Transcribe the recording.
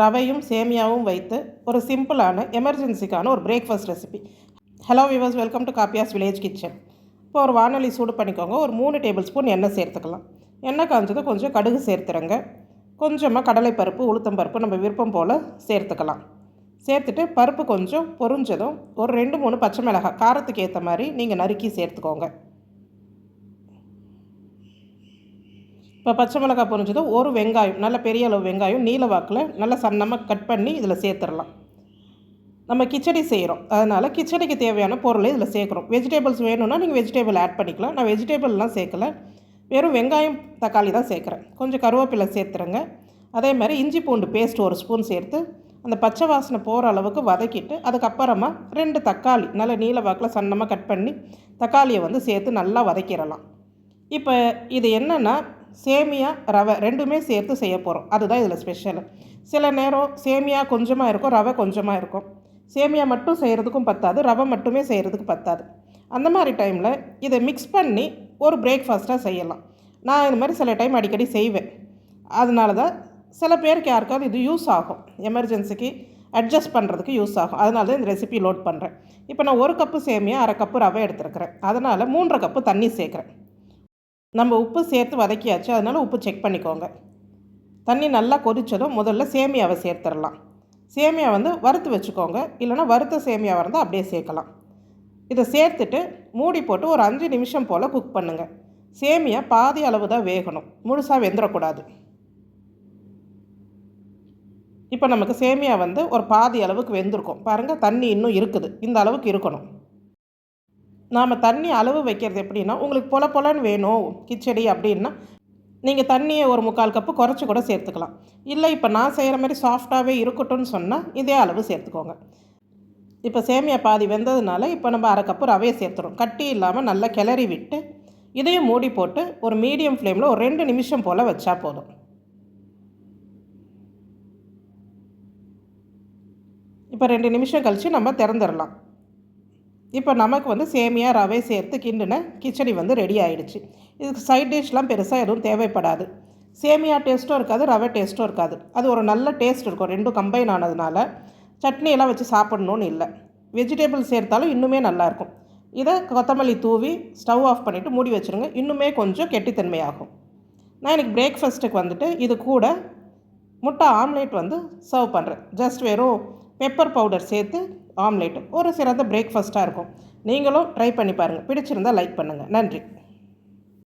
ரவையும் சேமியாவும் வைத்து ஒரு சிம்பிளான எமர்ஜென்சிக்கான ஒரு breakfast recipe hello viewers welcome to Kappiya's village kitchen இப்போ ஒரு வானொலி சூடு பண்ணிக்கோங்க. ஒரு மூணு டேபிள் ஸ்பூன் எண்ணெய் சேர்த்துக்கலாம். எண்ணெய் காஞ்சது கொஞ்சம் கடுகு சேர்த்துருங்க கொஞ்சமாக கடலைப்பருப்பு உளுத்தம்பருப்பு நம்ம விருப்பம் போல் சேர்த்துக்கலாம். சேர்த்துட்டு பருப்பு கொஞ்சம் பொரிஞ்சதும் ஒரு ரெண்டு மூணு பச்சை மிளகாய் காரத்துக்கு ஏற்ற மாதிரி நீங்கள் நறுக்கி சேர்த்துக்கோங்க. இப்போ பச்சை மிளகாய் பொரிஞ்சதும் ஒரு வெங்காயம் நல்ல பெரிய அளவு வெங்காயம் நீல வாக்கில் நல்லா சன்னமாக கட் பண்ணி இதில் சேர்த்துடலாம். நம்ம கிச்சடி செய்கிறோம். அதனால் கிச்சடிக்கு தேவையான பொருளை இதில் சேர்க்குறோம். வெஜிடபிள்ஸ் வேணும்னா நீங்கள் வெஜிடேபிள் ஆட் பண்ணிக்கலாம். நான் வெஜிடேபிள்லாம் சேர்க்கல. வெறும் வெங்காயம் தக்காளி தான் சேர்க்குறேன். கொஞ்சம் கருவேப்பிலை சேர்த்துருங்க அதே மாதிரி இஞ்சி பூண்டு பேஸ்ட் ஒரு ஸ்பூன் சேர்த்து அந்த பச்சை வாசனை போகிற அளவுக்கு வதக்கிட்டு அதுக்கப்புறமா ரெண்டு தக்காளி நல்ல நீல வாக்கில் சன்னமாக கட் பண்ணி தக்காளியை வந்து சேர்த்து நல்லா வதக்கிடலாம். இப்போ இது என்னென்னா சேமியா ரவை ரெண்டுமே சேர்த்து செய்ய போகிறோம் அதுதான் இதில் ஸ்பெஷல் சில நேரம் சேமியா கொஞ்சமாக இருக்கும் ரவை கொஞ்சமாக இருக்கும். சேமியா மட்டும் செய்கிறதுக்கும் பத்தாது ரவை மட்டுமே செய்கிறதுக்கு பத்தாது. அந்த மாதிரி டைமில் இதை மிக்ஸ் பண்ணி ஒரு பிரேக்ஃபாஸ்ட்டாக செய்யலாம். நான் இது மாதிரி சில டைம் அடிக்கடி செய்வேன். அதனால தான் சில பேருக்கு யாருக்காவது இது யூஸ் ஆகும். எமர்ஜென்சிக்கு அட்ஜஸ்ட் பண்ணுறதுக்கு யூஸ் ஆகும். அதனால தான் இந்த ரெசிபி லோட் பண்ணுறேன் இப்போ நான் ஒரு கப்பு சேமியா அரை கப்பு ரவை எடுத்துருக்கிறேன். அதனால் மூன்றரை கப்பு தண்ணி சேர்க்குறேன். நம்ம உப்பு சேர்த்து வதக்கியாச்சு அதனால் உப்பு செக் பண்ணிக்கோங்க. தண்ணி நல்லா கொதித்ததும் முதல்ல சேமியாவை சேர்த்துடலாம். சேமியா வந்து வறுத்து வச்சுக்கோங்க. இல்லைனா வறுத்த சேமியாவாக இருந்தால் அப்படியே சேர்க்கலாம். இதை சேர்த்துட்டு மூடி போட்டு ஒரு அஞ்சு நிமிஷம் போல் குக் பண்ணுங்கள் சேமியா பாதி அளவு தான் வேகணும். முழுசாக வெந்துடக்கூடாது. இப்போ நமக்கு சேமியா வந்து ஒரு பாதி அளவுக்கு வெந்திருக்கும். பாருங்கள் தண்ணி இன்னும் இருக்குது. இந்த அளவுக்கு இருக்கணும். நாம் தண்ணி அளவு வைக்கிறது எப்படின்னா உங்களுக்கு பொல பொலன்னு வேணும் கிச்சடி அப்படின்னா நீங்கள் தண்ணியை ஒரு முக்கால் கப்பு குறைச்சி கூட சேர்த்துக்கலாம். இல்லை இப்போ நான் செய்கிற மாதிரி சாஃப்டாகவே இருக்கட்டும்னு சொன்னால் இதே அளவு சேர்த்துக்கோங்க. இப்போ சேமியா பாதி வெந்ததுனால இப்போ நம்ம அரை கப்பு ரவையை சேர்த்துறோம். கட்டி இல்லாமல் நல்லா கிளறி விட்டு இதையும் மூடி போட்டு ஒரு மீடியம் ஃப்ளேமில் ஒரு ரெண்டு நிமிஷம் போல் வச்சா போதும். இப்போ ரெண்டு நிமிஷம் கழித்து நம்ம திறந்துடலாம். இப்போ நமக்கு வந்து சேமியா ரவை சேர்த்து கிண்டுன கிச்சடி வந்து ரெடி ஆகிடுச்சு இதுக்கு சைட் டிஷ்லாம் பெருசாக எதுவும் தேவைப்படாது. சேமியா டேஸ்ட்டும் இருக்காது ரவை டேஸ்ட்டும் இருக்காது. அது ஒரு நல்ல டேஸ்ட் இருக்கும். ரெண்டும் கம்பைன் ஆனதுனால சட்னியெல்லாம் வச்சு சாப்பிட்ணுன்னு இல்லை. வெஜிடபிள் சேர்த்தாலும் இன்னுமே நல்லாயிருக்கும் இதை கொத்தமல்லி தூவி ஸ்டவ் ஆஃப் பண்ணிவிட்டு மூடி வச்சுருங்க. இன்னுமே கொஞ்சம் கெட்டித்தன்மையாகும் நான் எனக்கு பிரேக்ஃபாஸ்ட்டுக்கு வந்துட்டு இது கூட முட்டை ஆம்லேட் வந்து சர்வ் பண்ணுறேன் ஜஸ்ட் வெறும் பெப்பர் பவுடர் சேர்த்து ஆம்லேட் ஒரு சிறந்த பிரேக்ஃபாஸ்ட்டாக இருக்கும். நீங்களும் ட்ரை பண்ணி பாருங்கள் பிடிச்சிருந்தால் லைக் பண்ணுங்கள் நன்றி.